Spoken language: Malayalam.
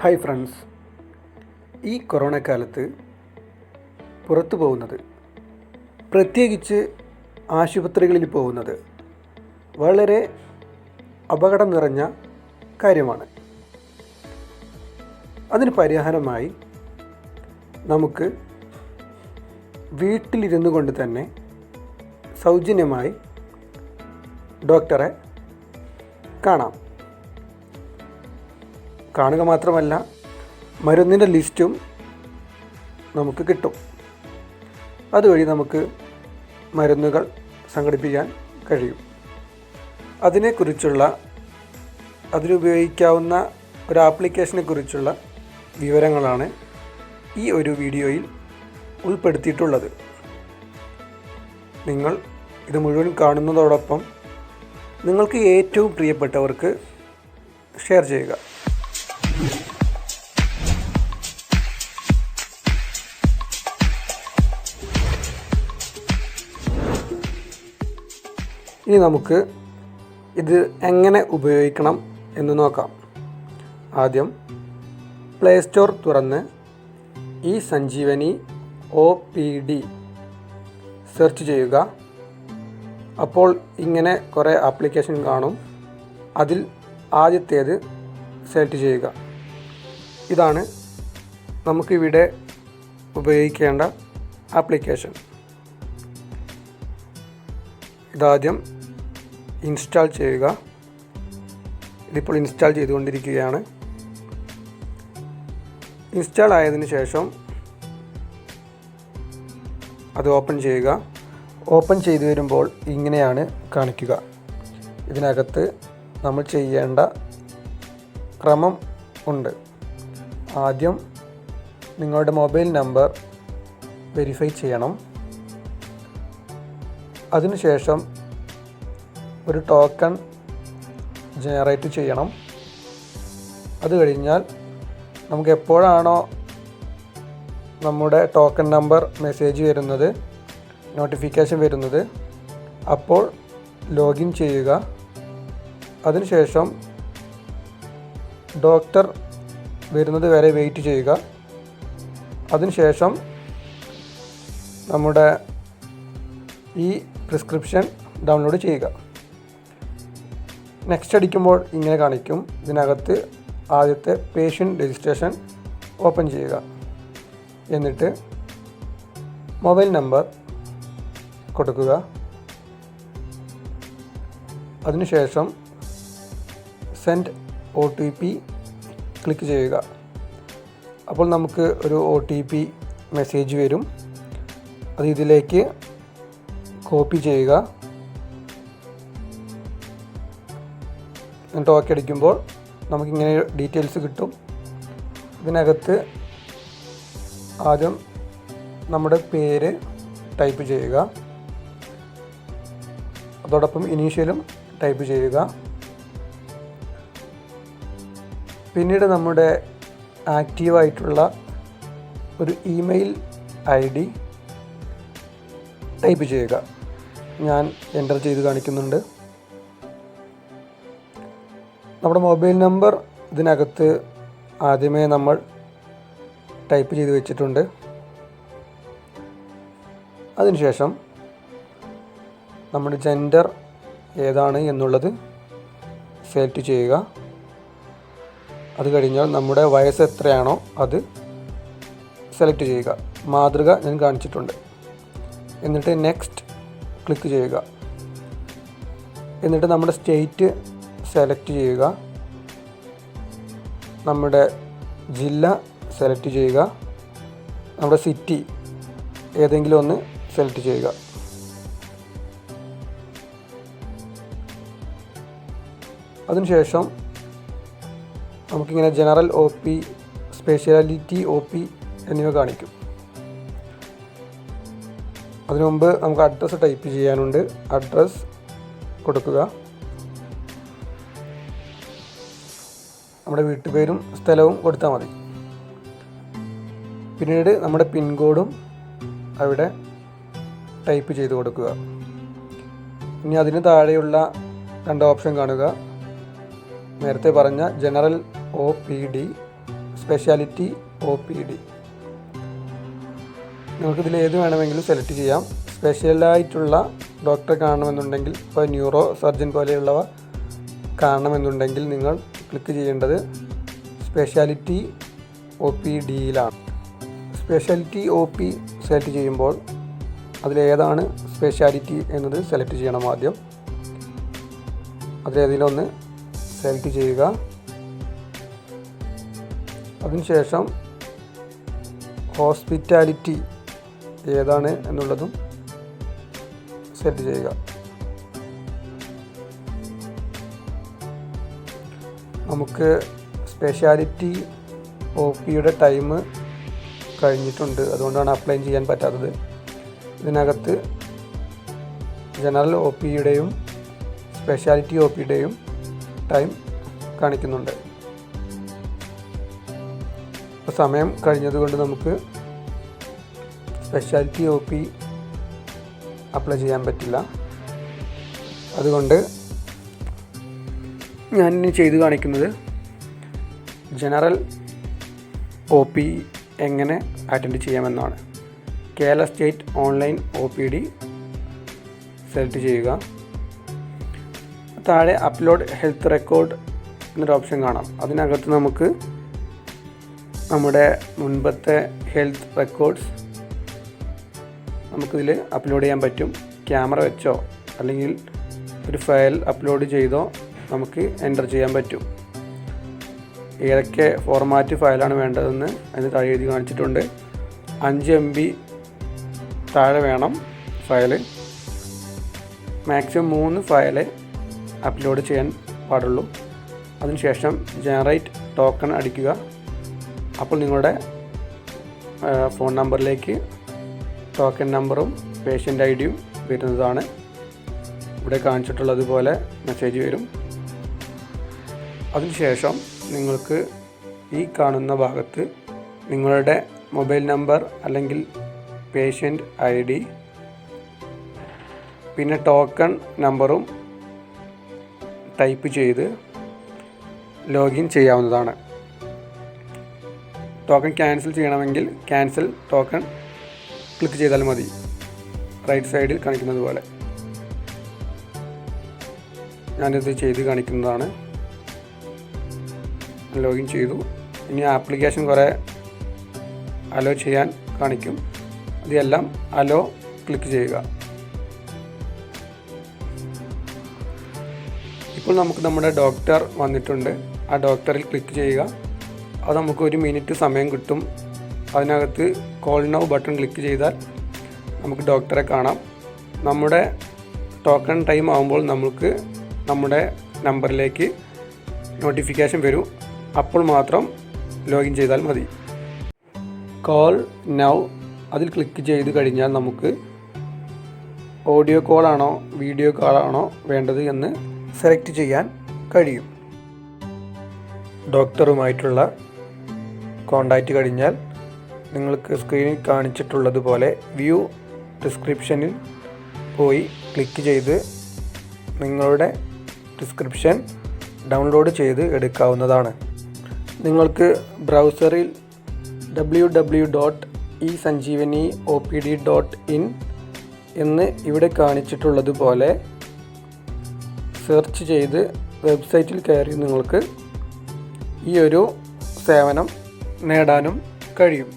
Hi friends. ഈ കൊറോണ കാലത്ത് പുറത്തു പോകുന്നത് പ്രത്യേകിച്ച് ആശുപത്രികളിൽ പോകുന്നത് വളരെ അപകടം നിറഞ്ഞ കാര്യമാണ്. അതിന് പരിഹാരമായി നമുക്ക് വീട്ടിലിരുന്നു കൊണ്ട് തന്നെ സൗജന്യമായി ഡോക്ടറെ കാണാം. കാണുക മാത്രമല്ല മരുന്നിന്റെ ലിസ്റ്റും നമുക്ക് കിട്ടും. അതുവഴി നമുക്ക് മരുന്നുകൾ സംഘടിപ്പിക്കാൻ കഴിയും. അതിനെക്കുറിച്ചുള്ള അതിനുപയോഗിക്കാവുന്ന ഒരു ആപ്ലിക്കേഷനെ കുറിച്ചുള്ള വിവരങ്ങളാണ് ഈ ഒരു വീഡിയോയിൽ ഉൾപ്പെടുത്തിയിട്ടുള്ളത്. നിങ്ങൾ ഇത് മുഴുവൻ കാണുന്നതോടൊപ്പം നിങ്ങൾക്ക് ഏറ്റവും പ്രിയപ്പെട്ടവർക്ക് ഷെയർ ചെയ്യുക. ഇനി നമുക്ക് ഇത് എങ്ങനെ ഉപയോഗിക്കണം എന്ന് നോക്കാം. ആദ്യം പ്ലേ സ്റ്റോർ തുറന്ന് ഈ Sanjeevani O P D search ചെയ്യുക. അപ്പോൾ ഇങ്ങനെ കുറേ ആപ്ലിക്കേഷൻ കാണും. അതിൽ ആദ്യത്തേത് സെലക്ട് ചെയ്യുക. ഇതാണ് നമുക്കിവിടെ ഉപയോഗിക്കേണ്ട ആപ്ലിക്കേഷൻ ഇതാദ്യം ഇൻസ്റ്റാൾ ചെയ്യുക. ഇതിപ്പോൾ ഇൻസ്റ്റാൾ ചെയ്തുകൊണ്ടിരിക്കുകയാണ്. ഇൻസ്റ്റാൾ ആയതിനു ശേഷം അത് ഓപ്പൺ ചെയ്യുക. ഓപ്പൺ ചെയ്തു വരുമ്പോൾ ഇങ്ങനെയാണ് കാണിക്കുക. ഇതിനകത്ത് നമ്മൾ ചെയ്യേണ്ട ക്രമം ഉണ്ട്. ആദ്യം നിങ്ങളുടെ മൊബൈൽ നമ്പർ വെരിഫൈ ചെയ്യണം. അതിനുശേഷം ഒരു ടോക്കൺ ജനറേറ്റ് ചെയ്യണം. അത് കഴിഞ്ഞാൽ നമുക്ക് എപ്പോഴാണോ നമ്മുടെ ടോക്കൺ നമ്പർ മെസ്സേജ് വരുന്നത് നോട്ടിഫിക്കേഷൻ വരുന്നത് അപ്പോൾ ലോഗിൻ ചെയ്യുക. അതിനുശേഷം ഡോക്ടർ വരുന്നത് വരെ വെയിറ്റ് ചെയ്യുക. അതിനുശേഷം നമ്മുടെ ഈ പ്രിസ്ക്രിപ്ഷൻ ഡൗൺലോഡ് ചെയ്യുക. നെക്സ്റ്റ് അടിക്കുമ്പോൾ ഇങ്ങനെ കാണിക്കും. ഇതിനകത്ത് ആദ്യത്തെ പേഷ്യന്റ് രജിസ്ട്രേഷൻ ഓപ്പൺ ചെയ്യുക. എന്നിട്ട് മൊബൈൽ നമ്പർ കൊടുക്കുക. അതിനുശേഷം send O T P click ചെയ്യുക. അപ്പോൾ നമുക്ക് ഒരു ഒ ടി പി മെസ്സേജ് വരും. അത് ഇതിലേക്ക് കോപ്പി ചെയ്യുക. ഓക്കെ അടിക്കുമ്പോൾ നമുക്കിങ്ങനെ ഡീറ്റെയിൽസ് കിട്ടും. ഇതിനകത്ത് ആദ്യം നമ്മുടെ പേര് ടൈപ്പ് ചെയ്യുക. അതോടൊപ്പം ഇനീഷ്യലും ടൈപ്പ് ചെയ്യുക. പിന്നീട് നമ്മുടെ ആക്റ്റീവായിട്ടുള്ള ഒരു ഇമെയിൽ ഐ ഡി ടൈപ്പ് ചെയ്യുക. ഞാൻ എന്റർ ചെയ്ത് കാണിക്കുന്നുണ്ട്. നമ്മുടെ മൊബൈൽ നമ്പർ ഇതിനകത്ത് ആദ്യമേ നമ്മൾ ടൈപ്പ് ചെയ്ത് വെച്ചിട്ടുണ്ട്. അതിനുശേഷം നമ്മുടെ ജെൻഡർ ഏതാണ് എന്നുള്ളത് സെലക്ട് ചെയ്യുക. അത് കഴിഞ്ഞാൽ നമ്മുടെ വയസ്സ് എത്രയാണോ അത് സെലക്ട് ചെയ്യുക. മാതൃക ഞാൻ കാണിച്ചിട്ടുണ്ട്. എന്നിട്ട് നെക്സ്റ്റ് ക്ലിക്ക് ചെയ്യുക. എന്നിട്ട് നമ്മുടെ സ്റ്റേറ്റ് സെലക്ട് ചെയ്യുക. നമ്മുടെ ജില്ല സെലക്ട് ചെയ്യുക. നമ്മുടെ സിറ്റി ഏതെങ്കിലും ഒന്ന് സെലക്ട് ചെയ്യുക. അതിനുശേഷം നമുക്കിങ്ങനെ general O P speciality O P എന്നിവ കാണിക്കും. അതിനു മുമ്പ് നമുക്ക് അഡ്രസ്സ് ടൈപ്പ് ചെയ്യാനുണ്ട്. അഡ്രസ്സ് കൊടുക്കുക. നമ്മുടെ വീട്ടുപേരും സ്ഥലവും കൊടുത്താൽ മതി. പിന്നീട് നമ്മുടെ പിൻകോഡും അവിടെ ടൈപ്പ് ചെയ്ത് കൊടുക്കുക. ഇനി അതിന് താഴെയുള്ള രണ്ട് ഓപ്ഷൻ കാണുക. നേരത്തെ പറഞ്ഞ general O P D speciality O P D. നമുക്കിതിൽ ഏത് വേണമെങ്കിലും സെലക്ട് ചെയ്യാം. സ്പെഷ്യലായിട്ടുള്ള ഡോക്ടറെ കാണണമെന്നുണ്ടെങ്കിൽ ഇപ്പോൾ ന്യൂറോ സർജൻ പോലെയുള്ളവ കാണണമെന്നുണ്ടെങ്കിൽ നിങ്ങൾ ക്ലിക്ക് ചെയ്യേണ്ടത് സ്പെഷ്യാലിറ്റി ഒ പി ഡിയിലാണ് സ്പെഷ്യാലിറ്റി ഒ പി സെലക്ട് ചെയ്യുമ്പോൾ അതിലേതാണ് സ്പെഷ്യാലിറ്റി എന്നത് സെലക്ട് ചെയ്യണം ആദ്യം. അതിലേതിലൊന്ന് സെലക്ട് ചെയ്യുക. അതിനുശേഷം ഹോസ്പിറ്റാലിറ്റി ഏതാണ് എന്നുള്ളതും സെറ്റ് ചെയ്യുക. നമുക്ക് സ്പെഷ്യാലിറ്റി ഒ പിയുടെ ടൈം കഴിഞ്ഞിട്ടുണ്ട്. അതുകൊണ്ടാണ് അപ്ലൈ ചെയ്യാൻ പറ്റാത്തത്. ഇതിനകത്ത് ജനറൽ ഒ പിയുടെയും സ്പെഷ്യാലിറ്റി ഒ പിയുടെയും ടൈം കാണിക്കുന്നുണ്ട്. ഇപ്പോൾ സമയം കഴിഞ്ഞതുകൊണ്ട് നമുക്ക് സ്പെഷ്യാലിറ്റി ഒ പി അപ്ലൈ ചെയ്യാൻ പറ്റില്ല. അതുകൊണ്ട് ഞാൻ ഇനി ചെയ്ത് കാണിക്കുന്നത് ജനറൽ ഒ പി എങ്ങനെ അറ്റൻഡ് ചെയ്യാമെന്നാണ്. Kerala state online O P D select ചെയ്യുക. താഴെ അപ്ലോഡ് ഹെൽത്ത് റെക്കോർഡ് എന്നൊരു ഓപ്ഷൻ കാണാം. അതിനകത്ത് നമുക്ക് നമ്മുടെ മുൻപത്തെ ഹെൽത്ത് റെക്കോർഡ്സ് നമുക്കിതിൽ അപ്ലോഡ് ചെയ്യാൻ പറ്റും. ക്യാമറ വെച്ചോ അല്ലെങ്കിൽ ഒരു ഫയൽ അപ്ലോഡ് ചെയ്തോ നമുക്ക് എന്റർ ചെയ്യാൻ പറ്റും. ഏതൊക്കെ ഫോർമാറ്റ് ഫയലാണ് വേണ്ടതെന്ന് അതിന് താഴെ എഴുതി കാണിച്ചിട്ടുണ്ട്. അഞ്ച് എം ബി താഴെ വേണം ഫയൽ മാക്സിമം മൂന്ന് ഫയൽ അപ്ലോഡ് ചെയ്യാൻ പാടുള്ളൂ. അതിനുശേഷം ജനറേറ്റ് ടോക്കൺ അടിക്കുക. അപ്പോൾ നിങ്ങളുടെ ഫോൺ നമ്പറിലേക്ക് ടോക്കൺ നമ്പറും പേഷ്യന്റ് ഐ ഡിയും വരുന്നതാണ്. ഇവിടെ കാണിച്ചിട്ടുള്ളതുപോലെ മെസ്സേജ് വരും. അതിനുശേഷം നിങ്ങൾക്ക് ഈ കാണുന്ന ഭാഗത്ത് നിങ്ങളുടെ മൊബൈൽ നമ്പർ അല്ലെങ്കിൽ പേഷ്യന്റ് ഐ ഡി പിന്നെ ടോക്കൺ നമ്പറും ടൈപ്പ് ചെയ്ത് ലോഗിൻ ചെയ്യാവുന്നതാണ്. ടോക്കൺ ക്യാൻസൽ ചെയ്യണമെങ്കിൽ ക്യാൻസൽ ടോക്കൺ ക്ലിക്ക് ചെയ്താൽ മതി. റൈറ്റ് സൈഡിൽ കാണിക്കുന്നത് പോലെ. ഞാനിത് ചെയ്ത് കാണിക്കുന്നതാണ്. ലോഗിൻ ചെയ്തു. ഇനി ആപ്ലിക്കേഷൻ കുറേ അലോ ചെയ്യാൻ കാണിക്കും. അതെല്ലാം അലോ ക്ലിക്ക് ചെയ്യുക. ഇപ്പോൾ നമുക്ക് നമ്മുടെ ഡോക്ടർ വന്നിട്ടുണ്ട്. ആ ഡോക്ടറിൽ ക്ലിക്ക് ചെയ്യുക. അത് നമുക്ക് ഒരു മിനിറ്റ് സമയം കിട്ടും. അതിനകത്ത് കോൾ നൗ ബട്ടൺ ക്ലിക്ക് ചെയ്താൽ നമുക്ക് ഡോക്ടറെ കാണാം. നമ്മുടെ ടോക്കൺ ടൈം ആകുമ്പോൾ നമുക്ക് നമ്മുടെ നമ്പറിലേക്ക് നോട്ടിഫിക്കേഷൻ വരും. അപ്പോൾ മാത്രം ലോഗിൻ ചെയ്താൽ മതി. കോൾ നൗ അതിൽ ക്ലിക്ക് ചെയ്ത് കഴിഞ്ഞാൽ നമുക്ക് ഓഡിയോ കോളാണോ വീഡിയോ കോളാണോ വേണ്ടത് എന്ന് സെലക്ട് ചെയ്യാൻ കഴിയും. ഡോക്ടറുമായിട്ടുള്ള കോണ്ടാക്റ്റ് കഴിഞ്ഞാൽ നിങ്ങൾക്ക് സ്ക്രീനിൽ കാണിച്ചിട്ടുള്ളതുപോലെ വ്യൂ ഡിസ്ക്രിപ്ഷനിൽ പോയി ക്ലിക്ക് ചെയ്ത് നിങ്ങളുടെ ഡിസ്ക്രിപ്ഷൻ ഡൗൺലോഡ് ചെയ്ത് എടുക്കാവുന്നതാണ്. നിങ്ങൾക്ക് ബ്രൗസറിൽ W W dot E Sanjeevani O P D dot in എന്ന് ഇവിടെ കാണിച്ചിട്ടുള്ളതുപോലെ സെർച്ച് ചെയ്ത് വെബ്സൈറ്റിൽ കയറി നിങ്ങൾക്ക് ഈ ഒരു സേവനം നേടാനും കഴിയും.